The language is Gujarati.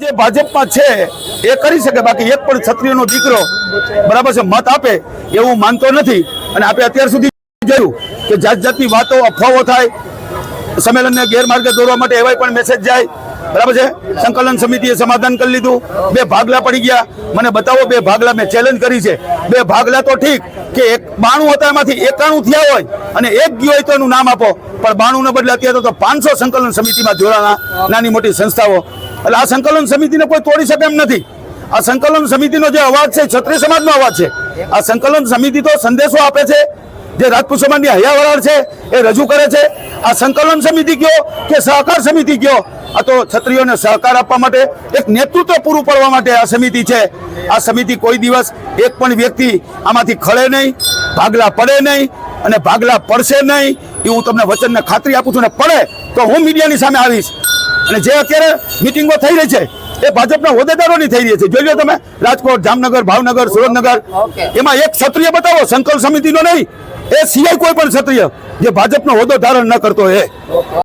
જે ભાજપમાં છે, એ કરી શકે, બાકી એક પણ ક્ષત્રિયનો દીકરો બરાબર છે, મત આપે એવું માનતો નથી. અને આપણે અત્યાર સુધી જોયું કે જાત જાતની વાતો, અફવાઓ થાય, સંમેલનને ગેરમાર્ગે દોરવા માટે એવાય પણ મેસેજ જાય, બરાબર છે? સંકલન સમિતિએ સમાધાન કરી લીધું, બે ભાગલા પડી ગયા. મને બતાવો, બે ભાગલા મેં ચેલેન્જ કરી છે. બે ભાગલા તો ઠીક કે એક બાણું હતા એમાંથી એકાણું થયા હોય અને એક ગયો હોય તો એનું નામ આપો. પણ બાણું ને બદલે અત્યારે તો પાંચસો સંકલન સમિતિમાં જોડાણા નાની મોટી સંસ્થાઓ એટલે આ સંકલન સમિતિને કોઈ તોડી શકે એમ નથી. આ સંકલન સમિતિનો જે અવાજ છે, ક્ષત્રિય સમાજનો અવાજ છે, આ સંકલન સમિતિ તો સંદેશો આપે છે, જે રાજપૂત સમાજની હૈયાવરાળ છે, એ રજૂ કરે છે. આ સંકલન સમિતિ કયો કે સહકાર સમિતિ કયો? આ તો ક્ષત્રિયોને સહકાર આપવા માટે એક નેતૃત્વ પૂરું પાડવા માટે આ સમિતિ છે. આ સમિતિ કોઈ દિવસ એક પણ વ્યક્તિ આમાંથી ખળે નહીં, ભાગલા પડે નહીં અને ભાગલા પડશે નહીં. એ હું તમને વચનને ખાતરી આપું છું ને પડે તો હું મીડિયાની સામે આવીશ. અને જે અત્યારે મિટિંગો થઈ રહી છે એ ભાજપના હોદ્દેદારોની થઈ રહી છે. જોઈ લો તમે રાજકોટ જામનગર ભાવનગર સુરેન્દ્રનગર એમાં એક ક્ષત્રિય બતાવો સંકલ્પ સમિતિનો નહીં એ સિવાય કોઈ પણ ક્ષત્રિય જે ભાજપનો હોદ્દો ધારણ ન કરતો એ